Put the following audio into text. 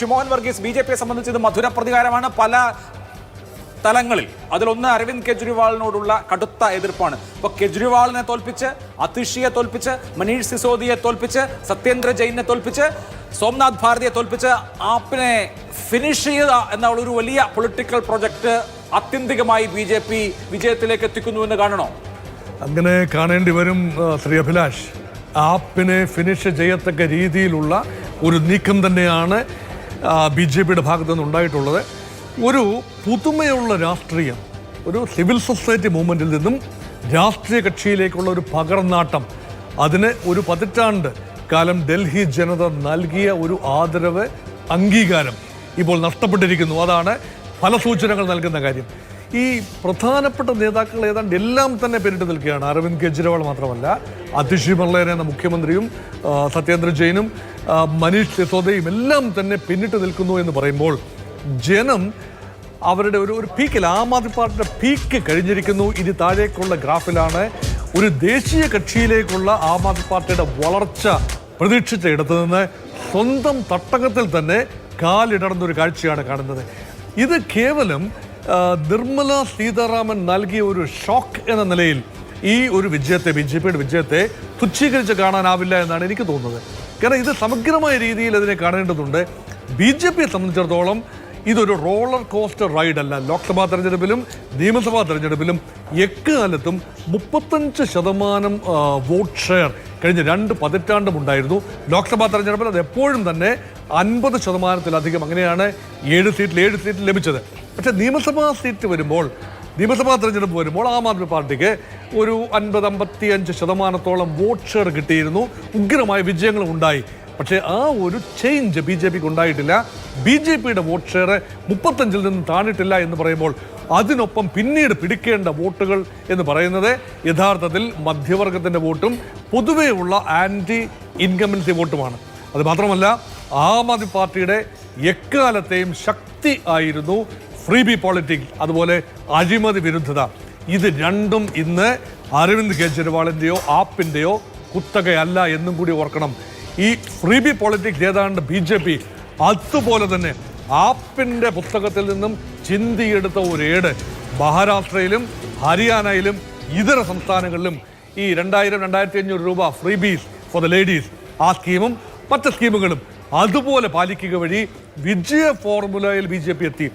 ഷിമോഹൻ Varghese B J പിയെ സംബന്ധിച്ച് ഇത് മധുര പ്രതികാരമാണ്. പല തലങ്ങളിൽ അതിലൊന്ന് അരവിന്ദ് കെജ്രിവാളിനോടുള്ള കടുത്ത എതിർപ്പാണ്. ഇപ്പൊ കെജ്രിവാളിനെ തോൽപ്പിച്ച് അതിഷിയെ തോൽപ്പിച്ച് മനീഷ് സിസോദിയെ തോൽപ്പിച്ച് സത്യേന്ദ്ര ജെയിനെ തോൽപ്പിച്ച് സോംനാഥ് ഭാരതിയെ തോൽപ്പിച്ച് ആപ്പിനെ ഫിനിഷ് ചെയ്ത എന്നുള്ള ഒരു വലിയ പൊളിറ്റിക്കൽ പ്രൊജക്ട് ആത്യന്തികമായി ബി ജെ പി വിജയത്തിലേക്ക് എത്തിക്കുന്നു എന്ന് കാണണോ? അങ്ങനെ കാണേണ്ടി വരും ശ്രീ അഭിലാഷ്. ആപ്പിനെ ഫിനിഷ് ചെയ്യത്തക്ക രീതിയിലുള്ള ഒരു നീക്കം തന്നെയാണ് ബി ജെ പിയുടെ ഭാഗത്തു നിന്ന് ഉണ്ടായിട്ടുള്ളത് ഒരു പുതുമയുള്ള രാഷ്ട്രീയം ഒരു സിവിൽ സൊസൈറ്റി മൂവ്മെന്റിൽ നിന്നും രാഷ്ട്രീയ കക്ഷിയിലേക്കുള്ള ഒരു പകർന്നാട്ടം അതിന് ഒരു പതിറ്റാണ്ട് കാലം ഡൽഹി ജനത നൽകിയ ഒരു ആദരവ് അംഗീകാരം ഇപ്പോൾ നഷ്ടപ്പെട്ടിരിക്കുന്നു. അതാണ് ഫലസൂചനകൾ നൽകുന്ന കാര്യം. ഈ പ്രധാനപ്പെട്ട നേതാക്കൾ ഏതാണ്ട് എല്ലാം തന്നെ പേരിട്ട് നിൽക്കുകയാണ്. അരവിന്ദ് കെജ്രിവാൾ മാത്രമല്ല അതിഷി മർലേന എന്ന മുഖ്യമന്ത്രിയും സത്യേന്ദ്ര ജെയിനും മനീഷ് സിസോദയും എല്ലാം തന്നെ പിന്നിട്ട് നിൽക്കുന്നു എന്ന് പറയുമ്പോൾ ജനം അവരുടെ ഒരു ഒരു പീക്കിൽ ആം ആദ്മി പാർട്ടിയുടെ പീക്ക് കഴിഞ്ഞിരിക്കുന്നു. ഇനി താഴേക്കുള്ള ഗ്രാഫിലാണ് ഒരു ദേശീയ കക്ഷിയിലേക്കുള്ള ആം ആദ്മി പാർട്ടിയുടെ വളർച്ച പ്രതീക്ഷിച്ച ഇടത്ത് നിന്ന് സ്വന്തം തട്ടകത്തിൽ തന്നെ കാലിടർന്നൊരു കാഴ്ചയാണ് കാണുന്നത്. ഇത് കേവലം നിർമ്മല സീതാരാമൻ നൽകിയ ഒരു ഷോക്ക് എന്ന നിലയിൽ ഈ ഒരു വിജയത്തെ ബി ജെ പിയുടെ വിജയത്തെ തുച്ഛീകരിച്ച് കാണാനാവില്ല എന്നാണ് എനിക്ക് തോന്നുന്നത്. കാരണം ഇത് സമഗ്രമായ രീതിയിൽ അതിനെ കാണേണ്ടതുണ്ട്. ബി ജെ പിയെ സംബന്ധിച്ചിടത്തോളം ഇതൊരു റോളർ കോസ്റ്റർ റൈഡ് അല്ല. ലോക്സഭാ തെരഞ്ഞെടുപ്പിലും നിയമസഭാ തെരഞ്ഞെടുപ്പിലും എക്കാലത്തും മുപ്പത്തഞ്ച് ശതമാനം വോട്ട് ഷെയർ കഴിഞ്ഞ രണ്ട് പതിറ്റാണ്ടും ഉണ്ടായിരുന്നു. ലോക്സഭാ തെരഞ്ഞെടുപ്പിൽ അത് എപ്പോഴും തന്നെ അൻപത് ശതമാനത്തിലധികം അങ്ങനെയാണ് ഏഴ് സീറ്റിൽ ഏഴ് സീറ്റ് ലഭിച്ചത്. പക്ഷേ നിയമസഭാ സീറ്റ് വരുമ്പോൾ നിയമസഭാ തെരഞ്ഞെടുപ്പ് വരുമ്പോൾ ആം ആദ്മി പാർട്ടിക്ക് ഒരു അൻപത് അമ്പത്തി അഞ്ച് ശതമാനത്തോളം വോട്ട് ഷെയർ കിട്ടിയിരുന്നു. ഉഗ്രമായ വിജയങ്ങളും ഉണ്ടായി. പക്ഷേ ആ ഒരു ചേഞ്ച് ബി ജെ പിക്ക് ഉണ്ടായിട്ടില്ല. ബി ജെ പിയുടെ വോട്ട് ഷെയർ മുപ്പത്തഞ്ചിൽ നിന്ന് താണിട്ടില്ല എന്ന് പറയുമ്പോൾ അതിനൊപ്പം പിന്നീട് പിടിക്കേണ്ട വോട്ടുകൾ എന്ന് പറയുന്നത് യഥാർത്ഥത്തിൽ മധ്യവർഗത്തിന്റെ വോട്ടും പൊതുവെയുള്ള ആന്റി ഇൻകമൻസി വോട്ടുമാണ്. അത് മാത്രമല്ല ആം ആദ്മി പാർട്ടിയുടെ എക്കാലത്തെയും ശക്തി ആയിരുന്നു ഫ്രീ ബി പോളിറ്റിക്സ് അതുപോലെ അഴിമതി വിരുദ്ധത. ഇത് രണ്ടും ഇന്ന് അരവിന്ദ് കെജ്രിവാളിന്റെയോ ആപ്പിന്റെയോ കുത്തകയല്ല എന്നും കൂടി ഓർക്കണം. ഈ ഫ്രീ ബി പോളിറ്റിക്സ് ഏതാണ്ട് ബി ജെ പി അതുപോലെ തന്നെ ആപ്പിന്റെ പുസ്തകത്തിൽ നിന്നും ചിന്തിയെടുത്ത ഒരു ഏട്. മഹാരാഷ്ട്രയിലും ഹരിയാനയിലും ഇതര സംസ്ഥാനങ്ങളിലും ഈ രണ്ടായിരം രണ്ടായിരത്തി അഞ്ഞൂറ് രൂപ freebies for the ladies ആ സ്കീമും മറ്റ് സ്കീമുകളും അതുപോലെ പാലിക്കുക വഴി വിജയ ഫോർമുലയിൽ ബി ജെ പി എത്തി.